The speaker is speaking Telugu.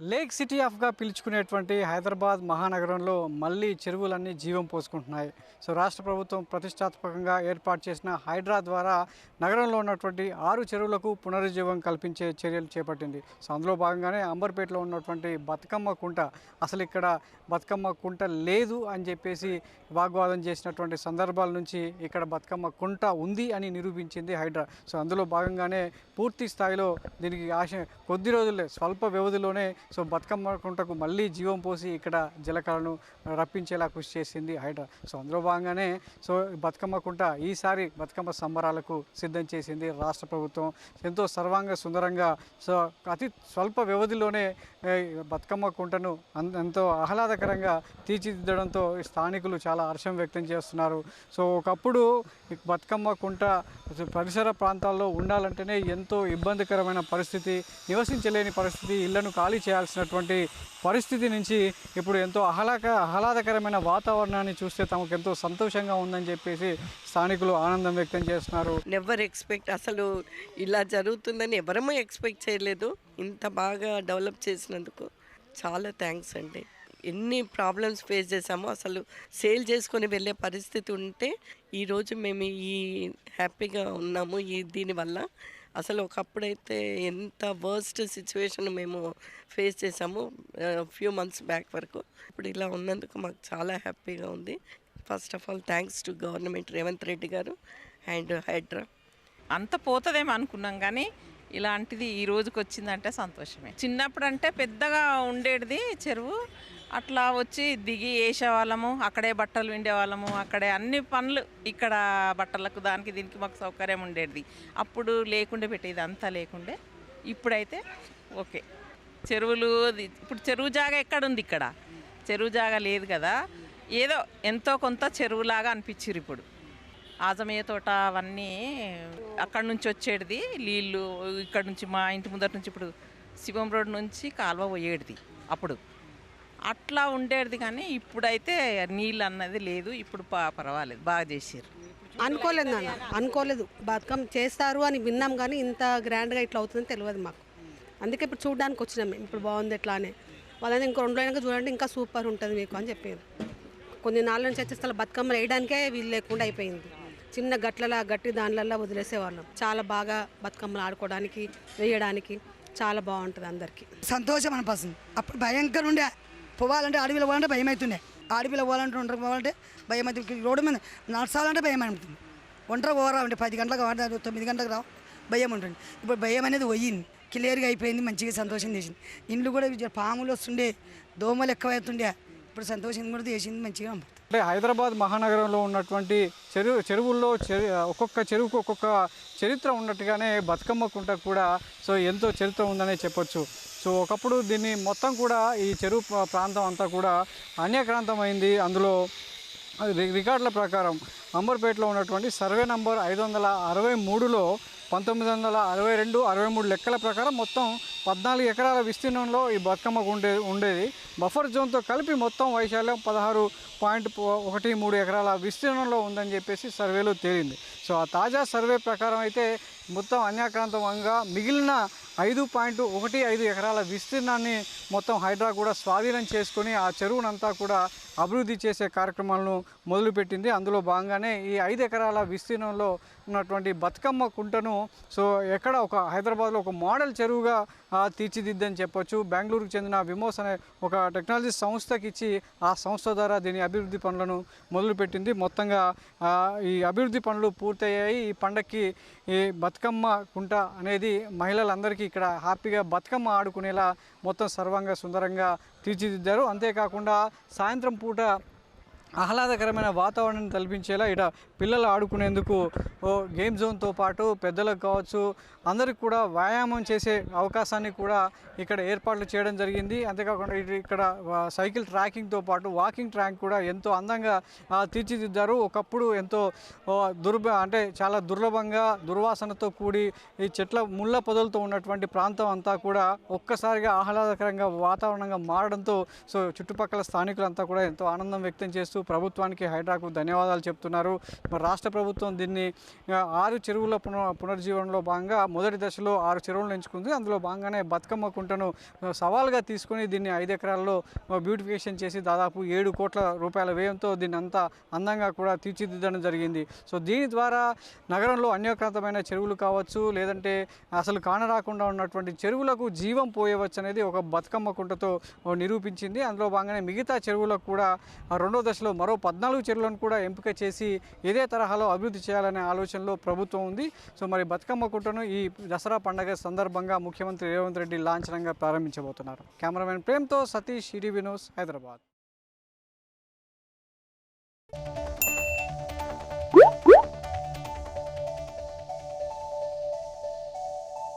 లేక్ సిటీ ఆఫ్గా పిలుచుకునేటువంటి హైదరాబాద్ మహానగరంలో మళ్ళీ చెరువులన్నీ జీవం పోసుకుంటున్నాయి. సో రాష్ట్ర ప్రభుత్వం ప్రతిష్టాత్మకంగా ఏర్పాటు చేసిన హైడ్రా ద్వారా నగరంలో ఉన్నటువంటి ఆరు చెరువులకు పునరుజ్జీవం కల్పించే చర్యలు చేపట్టింది. సో అందులో భాగంగానే అంబర్పేటలో ఉన్నటువంటి బతుకమ్మ కుంట అసలు ఇక్కడ బతుకమ్మ కుంట లేదు అని చెప్పేసి వాగ్వాదం చేసినటువంటి సందర్భాల నుంచి ఇక్కడ బతుకమ్మ కుంట ఉంది అని నిరూపించింది హైడ్రా. సో అందులో భాగంగానే పూర్తి స్థాయిలో దీనికి ఆశ కొద్ది రోజులే స్వల్ప వ్యవధిలోనే సో బతుకమ్మ కుంటకు మళ్ళీ జీవం పోసి ఇక్కడ జలకళను రప్పించేలా కృషి చేసింది హైడ్రా. సో అందులో భాగంగానే సో బతుకమ్మ కుంట ఈసారి బతుకమ్మ సంబరాలకు సిద్ధం చేసింది రాష్ట్ర ప్రభుత్వం. ఎంతో సర్వాంగ సుందరంగా సో అతి స్వల్ప వ్యవధిలోనే బతుకమ్మ కుంటను ఎంతో ఆహ్లాదకరంగా తీర్చిదిద్దడంతో స్థానికులు చాలా హర్షం వ్యక్తం చేస్తున్నారు. సో ఒకప్పుడు ఈ బతుకమ్మ కుంట పరిసర ప్రాంతాల్లో ఉండాలంటేనే ఎంతో ఇబ్బందికరమైన పరిస్థితి నివసించలేని పరిస్థితి ఇళ్ళను ఖాళీ చేయాల్సినటువంటి పరిస్థితి నుంచి ఇప్పుడు ఎంతో ఆహ్లాక ఆహ్లాదకరమైన వాతావరణాన్ని చూస్తే తమకు ఎంతో సంతోషంగా ఉందని చెప్పేసి స్థానికులు ఆనందం వ్యక్తం చేస్తున్నారు. నెవర్ ఎక్స్పెక్ట్ అసలు ఇలా జరుగుతుందని ఎవరమూ ఎక్స్పెక్ట్ చేయలేదు. ఇంత బాగా డెవలప్ చేసినందుకు చాలా థ్యాంక్స్ అండి. ఎన్ని ప్రాబ్లమ్స్ ఫేస్ చేసామో అసలు సేల్ చేసుకొని వెళ్ళే పరిస్థితి ఉంటే ఈరోజు మేము ఈ హ్యాపీగా ఉన్నాము. ఈ దీనివల్ల అసలు ఒకప్పుడైతే ఎంత వర్స్ట్ సిచ్యువేషన్ మేము ఫేస్ చేసాము ఫ్యూ మంత్స్ బ్యాక్ వరకు. ఇప్పుడు ఇలా ఉన్నందుకు మాకు చాలా హ్యాపీగా ఉంది. First of all thanks to government Revanth Reddy garu and Hydraa అంత పోతుందేమో అనుకున్నాం కానీ ఇలాంటిది ఈ రోజుకి వచ్చిందంటే సంతోషమే. చిన్నప్పుడు అంటే పెద్దగా ఉండేది చెరువు అట్లా వచ్చి దిగి వేసేవాళ్ళము అక్కడే బట్టలు విండేవాళ్ళము అక్కడే అన్ని పనులు ఇక్కడ బట్టలకు దానికి దీనికి మాకు సౌకర్యం ఉండేది. అప్పుడు లేకుండే పెట్టేది అంతా లేకుండే. ఇప్పుడైతే ఓకే. చెరువులు అది- ఇప్పుడు చెరువు జాగా ఎక్కడుంది ఇక్కడ? చెరువు జాగా లేదు కదా. ఏదో ఎంతో కొంత చెరువులాగా అనిపించారు ఇప్పుడు. ఆజమయ్య తోట అవన్నీ అక్కడ నుంచి వచ్చేటిది. నీళ్ళు ఇక్కడ నుంచి మా ఇంటి ముందర నుంచి ఇప్పుడు శివం రోడ్ నుంచి కాలువ పోయేటిది అప్పుడు. అట్లా ఉండేది కానీ ఇప్పుడైతే నీళ్ళు అన్నది లేదు. ఇప్పుడు పా- పర్వాలేదు. బాగా చేసారు అనుకోలేదు నాన్న. అనుకోలేదు. బతుకమ్మ చేస్తారు అని విన్నాం కానీ ఇంత గ్రాండ్గా ఇట్లా అవుతుందని తెలియదు మాకు. అందుకే ఇప్పుడు చూడడానికి వచ్చినాం మేము. ఇప్పుడు బాగుంది ఎట్లా అని. వాళ్ళని ఇంకో రెండు అయినాక చూడండి ఇంకా సూపర్ ఉంటుంది మీకు అని చెప్పారు. కొన్ని నాళ్ళ నుంచి వచ్చేస్తే అసలు బతుకమ్మలు వేయడానికే వీలు లేకుండా అయిపోయింది. చిన్న గట్లలా గట్టి దానిలల్లో వదిలేసేవాళ్ళం. చాలా బాగా బతుకమ్మలు ఆడుకోవడానికి వేయడానికి చాలా బాగుంటుంది అందరికీ. సంతోషం అనిపిస్తుంది. అప్పుడు భయంకర ఉండే పోవాలంటే అడవిలో పోవాలంటే భయం అవుతుండే. అడవిలో పోవాలంటే ఒంటరి పోవాలంటే భయం అవుతుంది. రోడ్డు మీద నడచాలంటే భయం అవుతుంది. ఒంటరి పోరాలంటే పది గంటలకు వాడతారు తొమ్మిది గంటలకు రావు. భయం ఉంటుంది. ఇప్పుడు భయం అనేది పోయింది. క్లియర్గా అయిపోయింది మంచిగా సంతోషం చేసింది. ఇండ్లు కూడా పాములు వస్తుండే దోమలు ఎక్కువవుతుండే ఇప్పుడు సంతోషం కూడా చేసింది మంచిగా అంటే హైదరాబాద్ మహానగరంలో ఉన్నటువంటి చెరువు చెరువుల్లో ఒక్కొక్క చెరువుకు ఒక్కొక్క చరిత్ర ఉన్నట్టుగానే బతుకమ్మ కుంట కూడా సో ఎంతో చరిత్ర ఉందనే చెప్పొచ్చు. సో ఒకప్పుడు దీన్ని మొత్తం కూడా ఈ చెరువు ప్రాంతం అంతా కూడా అన్యక్రాంతమైంది. అందులో రికార్డుల ప్రకారం అంబర్పేటలో ఉన్నటువంటి సర్వే నంబర్ ఐదు వందల అరవై మూడులో పంతొమ్మిది వందల అరవై రెండు అరవై మూడు లెక్కల ప్రకారం మొత్తం పద్నాలుగు ఎకరాల విస్తీర్ణంలో ఈ బతుకమ్మకు ఉండే ఉండేది. బఫర్ జోన్తో కలిపి మొత్తం వైశాల్యం పదహారు పాయింట్ ఒకటి మూడు ఎకరాల విస్తీర్ణంలో ఉందని చెప్పేసి సర్వేలో తేలింది. సో ఆ తాజా సర్వే ప్రకారం అయితే మొత్తం అన్యాక్రాంతంగా మిగిలిన ఐదు పాయింట్ ఒకటి ఐదు ఎకరాల విస్తీర్ణాన్ని మొత్తం హైడ్రా కూడా స్వాధీనం చేసుకొని ఆ చెరువునంతా కూడా అభివృద్ధి చేసే కార్యక్రమాలను మొదలుపెట్టింది. అందులో భాగంగానే ఈ ఐదు ఎకరాల విస్తీర్ణంలో ఉన్నటువంటి బతుకమ్మ కుంటను సో ఎక్కడ ఒక హైదరాబాద్లో ఒక మోడల్ చెరువుగా తీర్చిదిద్దని చెప్పొచ్చు. బెంగళూరుకు చెందిన విమోస్ అనే ఒక టెక్నాలజీ సంస్థకి ఇచ్చి ఆ సంస్థ ద్వారా దీని అభివృద్ధి పనులను మొదలుపెట్టింది. మొత్తంగా ఈ అభివృద్ధి పనులు పూర్తయ్యాయి. ఈ పండక్కి ఈ బతుకమ్మ కుంట అనేది మహిళలందరికీ ఇక్కడ హ్యాపీగా బతుకమ్మ ఆడుకునేలా మొత్తం సర్వంగా సుందరంగా తీర్చిదిద్దారు. అంతేకాకుండా సాయంత్రం పూట ఆహ్లాదకరమైన వాతావరణం కల్పించేలా ఇట పిల్లలు ఆడుకునేందుకు ఓ గేమ్ జోన్తో పాటు పెద్దలకు కావచ్చు అందరికి కూడా వ్యాయామం చేసే అవకాశాన్ని కూడా ఇక్కడ ఏర్పాట్లు చేయడం జరిగింది. అంతేకాకుండా ఇక్కడ సైకిల్ ట్రాకింగ్తో పాటు వాకింగ్ ట్రాక్ కూడా ఎంతో అందంగా తీర్చిదిద్దారు. ఒకప్పుడు ఎంతో దుర్భ అంటే చాలా దుర్లభంగా దుర్వాసనతో కూడి ఈ చెట్ల ముళ్ళ పొదలతో ఉన్నటువంటి ప్రాంతం అంతా కూడా ఒక్కసారిగా ఆహ్లాదకరంగా వాతావరణంగా మారడంతో సో చుట్టుపక్కల స్థానికులంతా కూడా ఎంతో ఆనందం వ్యక్తం చేస్తూ ప్రభుత్వానికి హైడ్రాకు ధన్యవాదాలు చెప్తున్నారు. మరి రాష్ట్ర ప్రభుత్వం దీన్ని ఆరు చెరువుల పునర్ పునర్జీవనంలో భాగంగా మొదటి దశలో ఆరు చెరువులను ఎంచుకుంది. అందులో భాగంగానే బతుకమ్మ కుంటను సవాల్గా తీసుకొని దీన్ని ఐదు ఎకరాల్లో బ్యూటిఫికేషన్ చేసి దాదాపు ఏడు కోట్ల రూపాయల వ్యయంతో దీన్ని అంతా అందంగా కూడా తీర్చిదిద్దడం జరిగింది. సో దీని ద్వారా నగరంలో అన్యోక్రాంతమైన చెరువులు కావచ్చు లేదంటే అసలు కానరాకుండా ఉన్నటువంటి చెరువులకు జీవం పోయవచ్చు అనేది ఒక బతుకమ్మ కుంటతో నిరూపించింది. అందులో భాగంగానే మిగతా చెరువులకు కూడా రెండో దశలో ప్లేస్లో మరో పద్నాలుగు చెరువులను కూడా ఎంపిక చేసి ఇదే తరహాలో అభివృద్ధి చేయాలనే ఆలోచనలో ప్రభుత్వం ఉంది. సో మరి బతుకమ్మ కుట్టను ఈ దసరా పండగ సందర్భంగా ముఖ్యమంత్రి రేవంత్ రెడ్డి లాంఛనంగా ప్రారంభించబోతున్నారు. కెమెరామెన్ ప్రేమ్తో సతీష్ ఈడీ వినోస్ హైదరాబాద్.